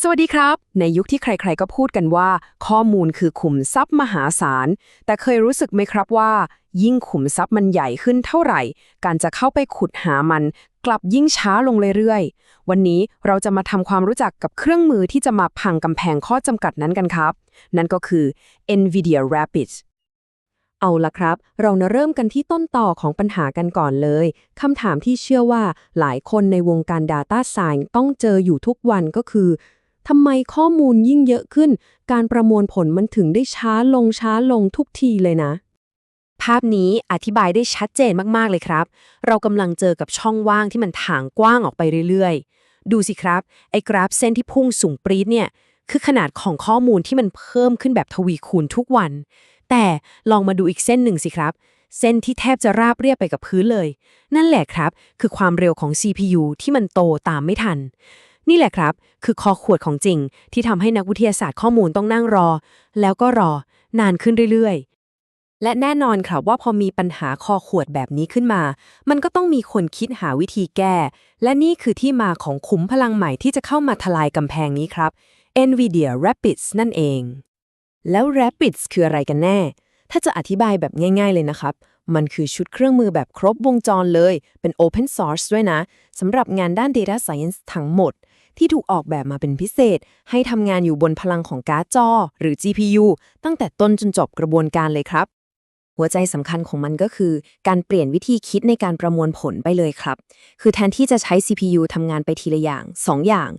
สวัสดีครับ ในยุคที่ใครๆก็พูดกันว่า ข้อมูลคือขุมทรัพย์มหาศาล แต่เคยรู้สึกไหมครับว่า ยิ่งขุมทรัพย์มันใหญ่ขึ้นเท่าไหร่ การจะเข้าไปขุดหามัน กลับยิ่งช้าลงเรื่อยๆ วันนี้เราจะมาทำความรู้จักกับเครื่องมือที่จะมาพังกำแพงข้อจำกัดนั้นกันครับ นั่นก็คือ NVIDIA Rapids เอาละครับ เรามาเริ่มกันที่ต้นต่อของปัญหากันก่อนเลย คำถามที่เชื่อว่าหลายคนในวงการ Data Science ต้องเจออยู่ทุกวันก็คือ ทำไมข้อมูลยิ่งเยอะขึ้น การประมวลผลมันถึงได้ช้าลงช้าลงทุกทีเลยนะ ภาพนี้อธิบายได้ชัดเจนมาก ๆ เลยครับ เรากำลังเจอกับช่องว่างที่มันถางกว้างออกไปเรื่อยๆ ดูสิครับ ไอ้กราฟเส้นที่พุ่งสูงปรี๊ดเนี่ย คือขนาดของข้อมูลที่มันเพิ่มขึ้นแบบทวีคูณทุกวัน แต่ลองมาดูอีกเส้นหนึ่งสิครับเส้นที่แทบจะราบเรียบไปกับพื้นเลย นั่นแหละครับ คือความเร็วของ CPU ที่มันโตตามไม่ทัน นี่แหละครับ คือคอขวดของจริง ที่ทำให้นักวิทยาศาสตร์ข้อมูลต้องนั่งรอ แล้วก็รอนานขึ้นเรื่อยๆ และแน่นอนครับว่าพอมีปัญหาคอขวดแบบนี้ขึ้นมา มันก็ต้องมีคนคิดหาวิธีแก้ และนี่คือที่มาของขุมพลังใหม่ที่จะเข้ามาทลายกำแพงนี้ครับ NVIDIA Rapids นั่นเอง แล้ว Rapids คืออะไรกันแน่ ถ้าจะอธิบายแบบง่าย ๆ เลยนะครับมันคือชุดเครื่องมือแบบครบวงจรเลย เป็น Open Source ด้วยนะ สำหรับงานด้าน Data Science ทั้งหมด ที่ถูกออกแบบมาเป็นพิเศษ ให้ทำงานอยู่บนพลังของการ์ดจอ หรือ GPU ตั้งแต่ต้นจนจบกระบวนการเลยครับ หัวใจสำคัญของมันก็คือ การเปลี่ยนวิธีคิดในการประมวลผลไปเลยครับ คือแทนที่จะใช้ CPU ทำงานไปทีละอย่าง 2 อย่าง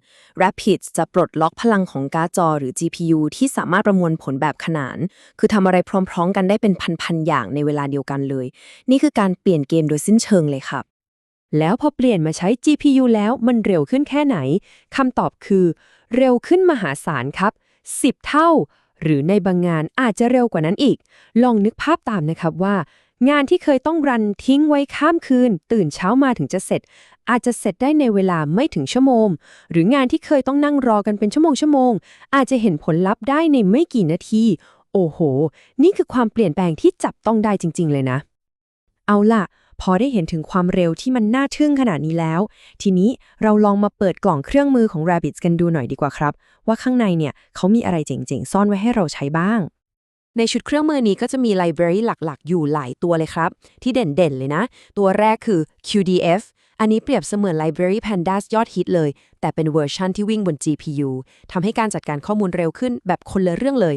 Rapids จะปลดล็อกพลังของการ์ดจอ หรือ GPU ที่สามารถประมวลผลแบบขนาน คือทำอะไรพร้อม ๆ กันได้เป็นพันๆอย่างในเวลาเดียวกันเลย นี่คือการเปลี่ยนเกมโดยสิ้นเชิงเลยครับ แล้วพอเปลี่ยนมาใช้ GPU แล้วมันเร็วขึ้นแค่ไหนคำตอบคือ เร็วขึ้นมหาศาลครับ 10 เท่า หรือในบางงานอาจจะเร็วกว่านั้นอีก ลองนึกภาพตามนะครับว่า งานที่เคยต้องรันทิ้งไว้ข้ามคืน ตื่นเช้ามาถึงจะเสร็จ อาจจะเสร็จได้ในเวลาไม่ถึงชั่วโมง หรืองานที่เคยต้องนั่งรอกันเป็นชั่วโมงชั่วโมง อาจจะเห็นผลลัพธ์ได้ในไม่กี่นาที โอ้โห นี่คือความเปลี่ยนแปลงที่จับต้องได้จริง ๆ เลยนะ เอาล่ะ พอได้เห็นถึงความเร็วที่มันน่าทึ่งขนาดนี้แล้ว ทีนี้เราลองมาเปิดกล่องเครื่องมือของ Rabbits กันดูหน่อยดีกว่าครับ ว่าข้างในเนี่ยเขามีอะไรเจ๋งๆ ซ่อนไว้ให้เราใช้บ้าง ในชุดเครื่องมือนี้ก็จะมีไลบรารีหลักๆ อยู่หลายตัวเลยครับ ที่เด่นๆเลยนะ ตัวแรกคือ QDF อันนี้เปรียบเสมือน Library Pandas ยอดฮิตเลย แต่เป็นเวอร์ชันที่วิ่งบน GPU ทำให้การจัดการข้อมูลเร็วขึ้นแบบคนละเรื่องเลย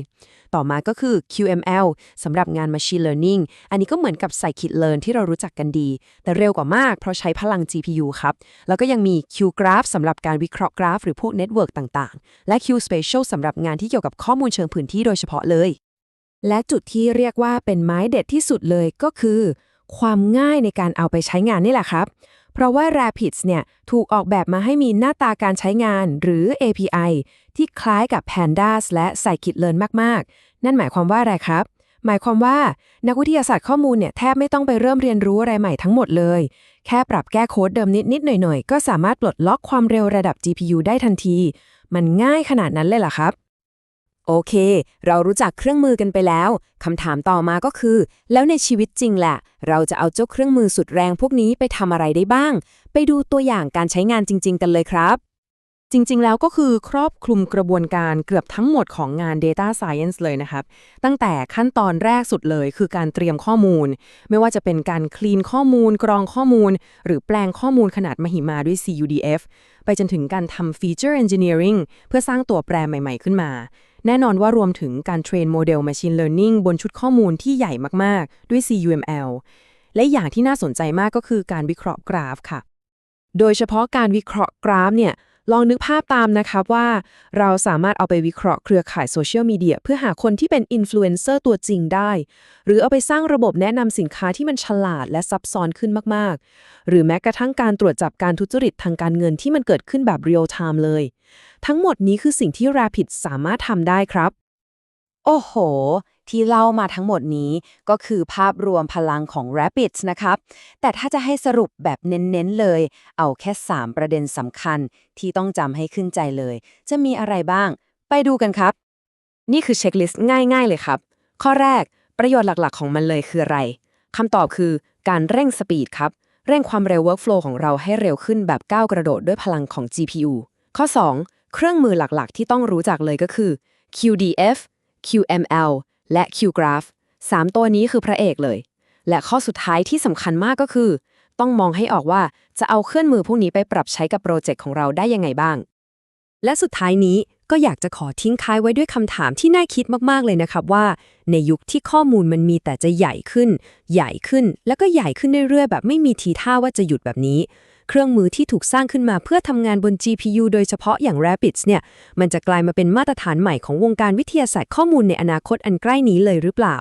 ต่อมาก็คือ QML สำหรับงาน Machine Learning อันนี้ก็เหมือนกับ Scikit-learn ที่เรารู้จักกันดี แต่เร็วกว่ามากเพราะใช้พลัง GPU ครับ แล้วก็ยังมี QGraph สำหรับการวิเคราะห์กราฟ หรือพวก Network ต่างๆ และ QSpatial สำหรับงานที่เกี่ยวกับข้อมูลเชิงพื้นที่โดยเฉพาะเลย และจุดที่เรียกว่าเป็นไม้เด็ดที่สุดเลยก็คือ ความง่ายในการเอาไปใช้งานนี่แหละครับ เพราะว่า Rapids เนี่ยถูกออกแบบมาให้มีหน้าตาการใช้งานหรือ API ที่คล้ายกับ Pandas และ Scikit-learn มาก ๆ นั่นหมายความว่าอะไรครับ หมายความว่านักวิทยาศาสตร์ข้อมูลเนี่ยแทบไม่ต้องไปเริ่มเรียนรู้อะไรใหม่ทั้งหมดเลย แค่ปรับแก้โค้ดเดิมนิด ๆ หน่อย ๆ ก็สามารถปลดล็อกความเร็วระดับ GPU ได้ทันที มันง่ายขนาดนั้นเลยเหรอครับ โอเค เรารู้จักเครื่องมือกันไปแล้วคำถามต่อมาก็คือ แล้วในชีวิตจริงแหละ เราจะเอาเจ้าเครื่องมือสุดแรงพวกนี้ไปทำอะไรได้บ้าง ไปดูตัวอย่างการใช้งานจริง ๆ กันเลยครับ จริง ๆ แล้วก็คือครอบคลุมกระบวนการเกือบทั้งหมดของงาน Data Science เลยนะครับ ตั้งแต่ขั้นตอนแรกสุดเลยคือการเตรียมข้อมูล ไม่ว่าจะเป็นการคลีนข้อมูล กรองข้อมูล หรือแปลงข้อมูลขนาดมหึมาด้วย CUDF ไปจนถึงการทำ Feature Engineering เพื่อสร้างตัวแปรใหม่ ๆ ขึ้นมา แน่นอนว่ารวมถึงการเทรนโมเดล Machine Learning บนชุดข้อมูลที่ใหญ่มาก ๆ ด้วย CUML และอย่างที่น่าสนใจมากก็คือการวิเคราะห์กราฟค่ะ โดยเฉพาะการวิเคราะห์กราฟเนี่ย ลองนึกภาพตามนะครับว่า เราสามารถเอาไปวิเคราะห์เครือข่ายโซเชียลมีเดียเพื่อหาคนที่เป็นอินฟลูเอนเซอร์ตัวจริงได้ หรือเอาไปสร้างระบบแนะนำสินค้าที่มันฉลาดและซับซ้อนขึ้นมาก ๆ หรือแม้กระทั่งการตรวจจับการทุจริตทางการเงินที่มันเกิดขึ้นแบบเรียลไทม์เลย ทั้งหมดนี้คือสิ่งที่ Rapid สามารถทำได้ครับ โอ้โห ที่เล่ามาทั้งหมดนี้ก็คือภาพรวมพลังของ Rapids นะครับ แต่ถ้าจะให้สรุปแบบเน้นๆเลย เอาแค่ 3 ประเด็นสำคัญที่ต้องจำให้ขึ้นใจเลย จะมีอะไรบ้าง ไปดูกันครับ นี่คือเช็คลิสต์ง่ายๆเลยครับ ข้อแรกประโยชน์หลักๆของมันเลยคืออะไรคำตอบคือการเร่งสปีดครับ เร่งความเร็ว workflow ของเราให้เร็วขึ้นแบบก้าวกระโดดด้วยพลังของ GPU ข้อ 2 เครื่องมือหลักๆ ที่ต้องรู้จักเลยก็คือ QDF QML และ QGraph สามตัวนี้คือพระเอกเลย และข้อสุดท้ายที่สำคัญมากก็คือ ต้องมองให้ออกว่าจะเอาเครื่องมือพวกนี้ไปปรับใช้กับโปรเจกต์ของเราได้ยังไงบ้าง และสุดท้ายนี้ก็อยากจะขอทิ้งท้ายไว้ด้วยคำถามที่น่าคิดมาก ๆ เลยนะครับว่า ในยุคที่ข้อมูลมันมีแต่จะใหญ่ขึ้น ใหญ่ขึ้น แล้วก็ใหญ่ขึ้นเรื่อยๆ แบบไม่มีทีท่าว่าจะหยุดแบบนี้ เครื่องมือที่ถูกสร้างขึ้นมาเพื่อทำงานบน GPU โดยเฉพาะอย่าง Rapids เนี่ย มันจะกลายมาเป็นมาตรฐานใหม่ของวงการวิทยาศาสตร์ข้อมูลในอนาคตอันใกล้นี้เลยหรือเปล่า